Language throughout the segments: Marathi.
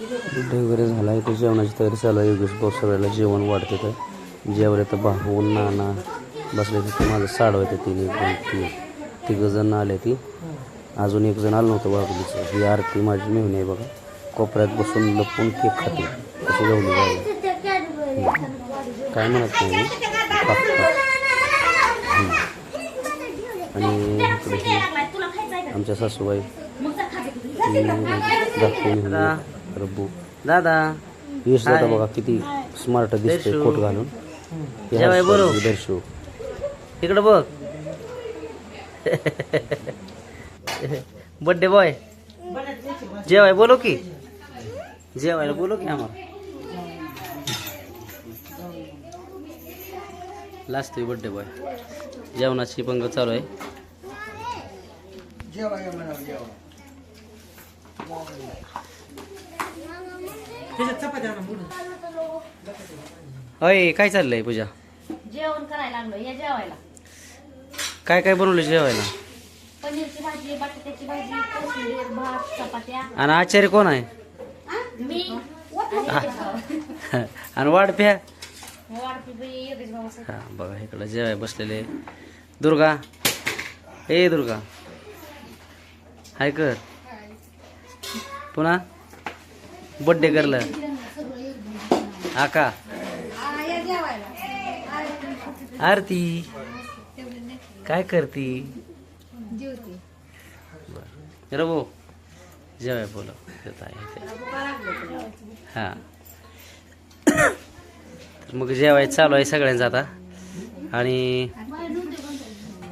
बुड्ढे वगैरे झाला आहे तर जेवणाची तयारी चालू आहे. योगेश भाऊ सगळ्याला जेवण वाढते तर जेवले तर भाऊ नाना बसले तिथे माझं साडव आहे तीन एक दोन तीन तिघं जण आले ती. अजून एक जण आलं नव्हतं बाबुलीचं. ही आरती माझी मेहून आहे बघा. कोपऱ्यात बसून लपून केक खाते. कशी जेवली जायला काय म्हणत नाही. आणि इकडे आमच्या सासूबाई. दादा. रब्बू. दादा. यश दादा. बघा किती स्मार्ट दिसतोय. कोट घालून. जेवाय बरोबर. दर्शू. इकडं बघ. बड्डे बॉय जेवाय बोलो की. जेवायला बोलो की आम्हाला. लास्ट बड्डे बॉय जेवणाची पंग चालू आहे. होय काय चाललंय पूजा? जेवण करायला लागलो या जेवायला. काय काय बनवलं जेवायला? पनीरची भाजी बटाट्याची भाजी कोशिंबीर भात चपात्या. आणि आचार्य कोण आहे? मी. आणि वाढप्या हा बघा इकडं जेवाय बसलेले. दुर्गा. ए दुर्गा. हाय कर. पुन्हा? बड्डे करलं आका आरती. काय करती? रबो जेवाय बोल हा तर मग जेवाय चालू आहे सगळ्यांचं आता. आणि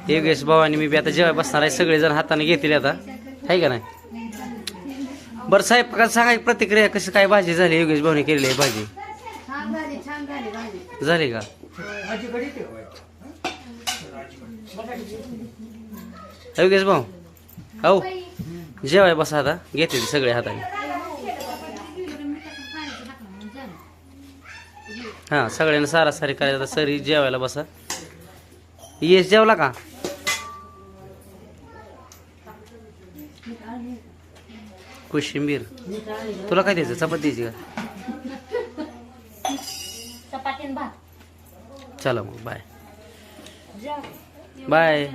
योगेश भाऊ आणि मी बी आता जेवाय बसणार आहे. सगळेजण हाताने घेतील आता. आहे का नाही? बरं साहेब का सांगा प्रतिक्रिया कशी काय भाजी झाली? योगेश भाऊने केलेली आहे भाजी. छान झाली छान झाली भाजी झाली का योगेश भाऊ हो जेवाय बसा आता. घेतील सगळे हाताने. हा सगळ्यांना सारा सारी करायचं आता सरी जेवायला बसा. येस जेवला का? कोशिंबीर. तुला काय द्यायचं? चपाती द्यायची का? चला मग बाय बाय